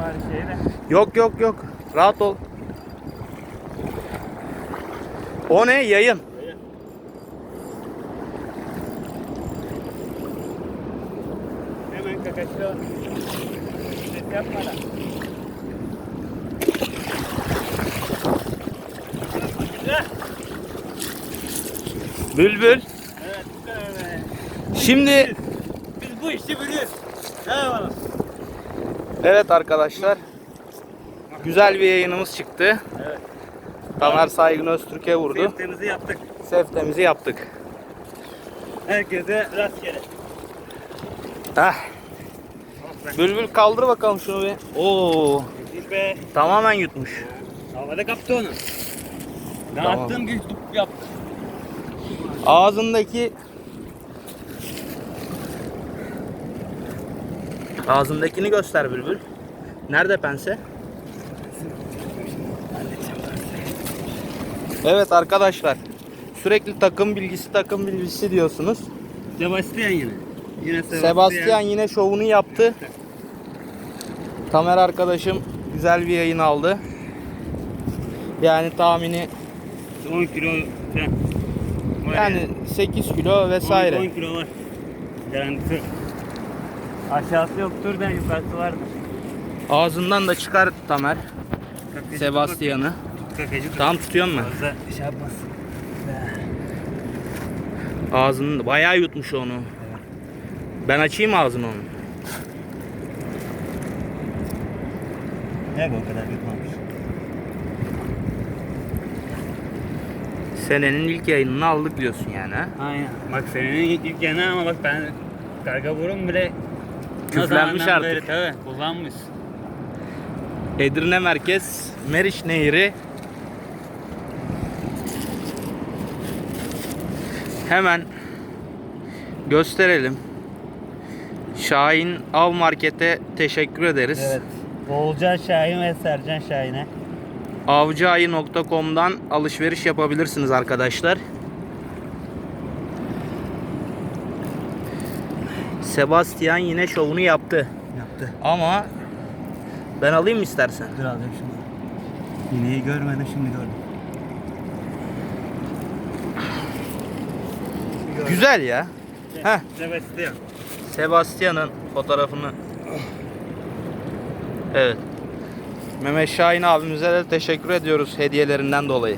bari şeyi de. Yok yok yok. Rahat ol. O ne? Yayın. Hemen kakaşıyor. Ses yapmadan. Bülbül. Evet. Şimdi Biz bu işi biliyoruz. Eyvallah. Evet arkadaşlar. Güzel bir yayınımız çıktı. Evet. Tamer Saygın Öztürk'e vurdu. Sefterimizi yaptık. Seftemizi yaptık. Herkese rastgele. Heh. Bülbül kaldır bakalım şunu bir. Oo, be. tamamen yutmuş. Havada kaptı onu. Ben Tamam. attığım gibi yaptı. Ağzındaki Ağzındakini göster Bülbül. Nerede pense? Evet arkadaşlar. Sürekli takım bilgisi takım bilgisi diyorsunuz. Sebastian yine. Yine Sebastian. Sebastian yine şovunu yaptı. Tamer arkadaşım güzel bir yayın aldı. Yani tahmini 10 kilo falan. Yani 8 kilo vesaire. 10 kilo var. Garantisi. Aşağısı yoktur da yukarısı vardır. Ağzından da çıkar Tamer Sebastian'ı. Tam tutuyorsun mu? Fazla şey yapmaz. Ağzını bayağı yutmuş onu. Ben açayım ağzını onu. Ne o kadar yutmamış. Senenin ilk yayınını aldık diyorsun yani ha? Aynen. Bak senin ilk, yana ama bak ben karga burun bile Küflenmiş artık. Beri, tabii kullanmış. Edirne Merkez Meriç Nehri Hemen gösterelim. Şahin Av Market'e teşekkür ederiz. Evet. Oğulcan Şahin ve Sercan Şahin'e. Avcıayı.com'dan alışveriş yapabilirsiniz arkadaşlar. Sebastian yine şovunu yaptı. Yaptı. Ama ben alayım mı istersen? Dur alacağım şimdi. İğneyi görmedim şimdi gördüm. Güzel ya. Heh. Sebastian. Sebastian'ın fotoğrafını. Evet. Mehmet Şahin abimize de teşekkür ediyoruz hediyelerinden dolayı.